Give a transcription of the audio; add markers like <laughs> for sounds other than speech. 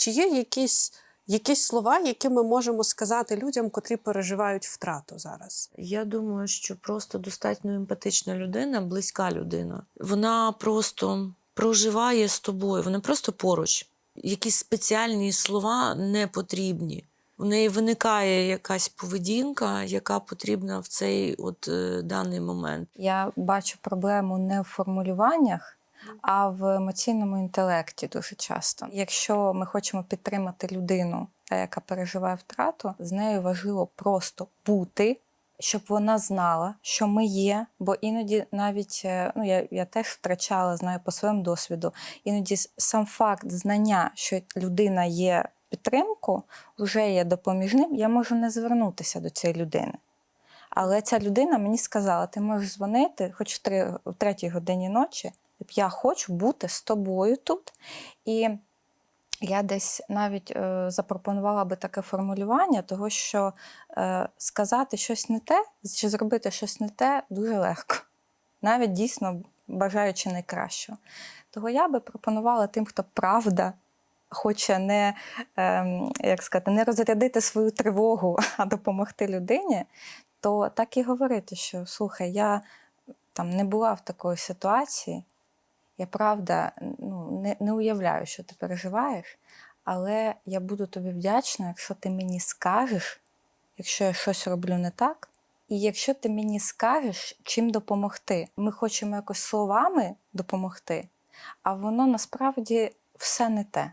Чи є якісь, якісь слова, які ми можемо сказати людям, котрі переживають втрату зараз? Я думаю, що просто достатньо емпатична людина, близька людина. Вона просто проживає з тобою, вона просто поруч. Якісь спеціальні слова не потрібні. У неї виникає якась поведінка, яка потрібна в цей от е, даний момент. Я бачу проблему не в формулюваннях, а в емоційному інтелекті дуже часто. Якщо ми хочемо підтримати людину, яка переживає втрату, з нею важливо просто бути. Щоб вона знала, що ми є, бо іноді навіть е, ну я, я теж втрачала, знаю по своєму досвіду. Іноді сам факт знання, що людина є підтримку, вже є допоміжним, я можу не звернутися до цієї людини. Але ця людина мені сказала: ти можеш дзвонити хоч в, три, в третій годині ночі. Я хочу бути з тобою тут. І я десь навіть е, запропонувала би таке формулювання, того що е, сказати щось не те, чи зробити щось не те дуже легко, навіть дійсно бажаючи найкращого. Того я би пропонувала тим, хто правда хоче не, ем, як сказати, не розрядити свою тривогу, <laughs> а допомогти людині, то так і говорити, що слухай, я там не була в такої ситуації, я правда ну, не, не уявляю, що ти переживаєш, але я буду тобі вдячна, якщо ти мені скажеш, якщо я щось роблю не так, і якщо ти мені скажеш, чим допомогти. Ми хочемо якось словами допомогти, а воно насправді все не те.